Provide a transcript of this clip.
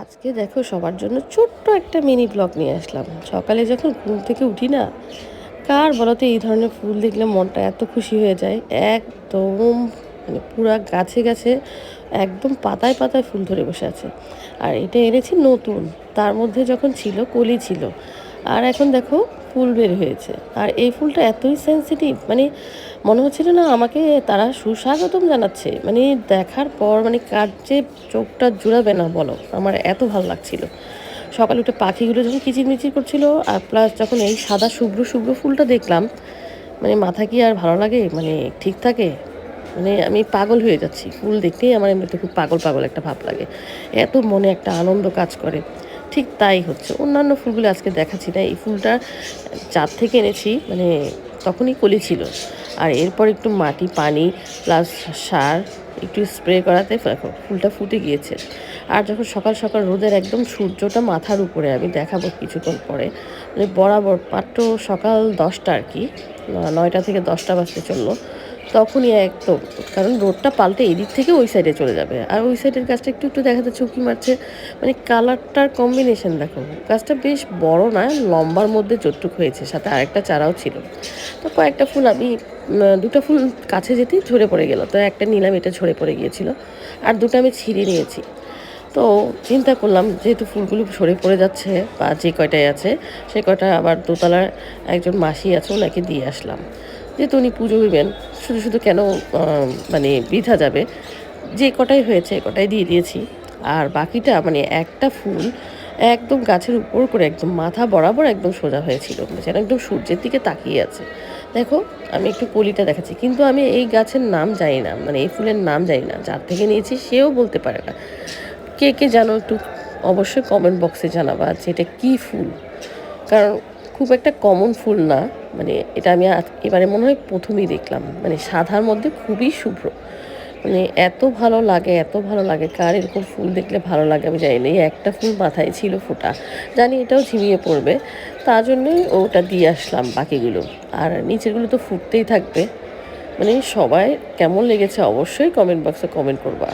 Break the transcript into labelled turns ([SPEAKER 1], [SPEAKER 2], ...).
[SPEAKER 1] আজকে দেখো সবার জন্য ছোট্ট একটা মিনি ব্লগ নিয়ে আসলাম। সকালে যখন ঘুম থেকে উঠি না, কার বলতো এই ধরনের ফুল দেখলে মনটা এত খুশি হয়ে যায়? একদম মানে পুরা গাছে গাছে একদম পাতায় পাতায় ফুল ধরে বসে আছে। আর এটা এনেছি নতুন, তার মধ্যে যখন ছিল, কলি ছিল। আর এখন দেখো ফুল বের হয়েছে। আর এই ফুলটা এতই সেন্সিটিভ মানে মনে হচ্ছিল না আমাকে তারা সুস্বাগতম জানাচ্ছে। মানে দেখার পর মানে কার যে চোখটা জুড়াবে না বলো, আমার এত ভালো লাগছিল। সকালে উঠে পাখিগুলো যখন কিচিরমিচির করছিল, আর প্লাস যখন এই সাদা শুভ্র শুভ্র ফুলটা দেখলাম মানে মাথা কি আর ভালো লাগে? মানে ঠিক থাকে? মানে আমি পাগল হয়ে যাচ্ছি। ফুল দেখতেই আমার এমনিতে খুব পাগল পাগল একটা ভাব লাগে। এত মনে একটা আনন্দ কাজ করে। ঠিক তাই হচ্ছে। অন্যান্য ফুলগুলো আজকে দেখাচ্ছি না। এই ফুলটা চার থেকে এনেছি মানে তখনই কলি ছিল। আর এরপর একটু মাটি, পানি, প্লাস সার একটু স্প্রে করাতে দেখো ফুলটা ফুটে গিয়েছে। আর যখন সকাল সকাল রোদের একদম সূর্যটা মাথার উপরে, আমি দেখাবো কিছুক্ষণ পরে। মানে বরাবর, মাত্র সকাল দশটা আর কি নয়টা থেকে দশটা বাজতে চলল। তখনই একদম, কারণ রোডটা পাল্টে এদিক থেকে ওই সাইডে চলে যাবে। আর ওই সাইডের গাছটা একটু একটু দেখা যাচ্ছে, উঁকি মারছে। মানে কালারটার কম্বিনেশন দেখো, গাছটা বেশ বড় না, লম্বার মধ্যে চট্টুক হয়েছে, সাথে আরেকটা চারাও ছিল। তো কয়েকটা ফুল আমি দুটো ফুল কাছে যেতেই ঝরে পড়ে গেল। তো একটা নিলাম, এটা ঝরে পড়ে গিয়েছিল। আর দুটো আমি ছিঁড়ে নিয়েছি। তো চিন্তা করলাম, যেহেতু ফুলগুলো সরে পড়ে যাচ্ছে, বা যে কয়টাই আছে, সে কয়টা আবার দোতলার একজন মাসি আছে, ওনাকে দিয়ে আসলাম। যেহেতু উনি পুজো দিবেন, শুধু শুধু কেন মানে বৃথা যাবে, যে কটাই হয়েছে কটাই দিয়ে দিয়েছি। আর বাকিটা মানে একটা ফুল একদম গাছের উপর করে একদম মাথা বরাবর একদম সোজা হয়েছিল যেন একদম সূর্যের দিকে তাকিয়ে আছে। দেখো, আমি একটু কলিটা দেখাচ্ছি, কিন্তু আমি এই গাছের নাম জানি না মানে এই ফুলের নাম জানি না, যার থেকে নিয়েছি সেও বলতে পারে না। কে কে জানো একটু অবশ্যই কমেন্ট বক্সে জানাবা যে এটা কী ফুল? কারণ খুব একটা কমন ফুল না। মানে এটা আমি এবারে মনে হয় প্রথমেই দেখলাম। মানে সাদার মধ্যে খুবই শুভ্র। মানে এত ভালো লাগে, এত ভালো লাগে। কার এরকম ফুল দেখলে ভালো লাগে আমি জানি না। এই একটা ফুল মাথায় ছিল ফোটা। জানি এটাও ঝিমিয়ে পড়বে। তার জন্যই ওটা দিয়ে আসলাম বাকিগুলো। আর নিচেরগুলো তো ফুটতেই থাকবে। মানে সবাই কেমন লেগেছে অবশ্যই কমেন্ট বক্সে কমেন্ট করবা।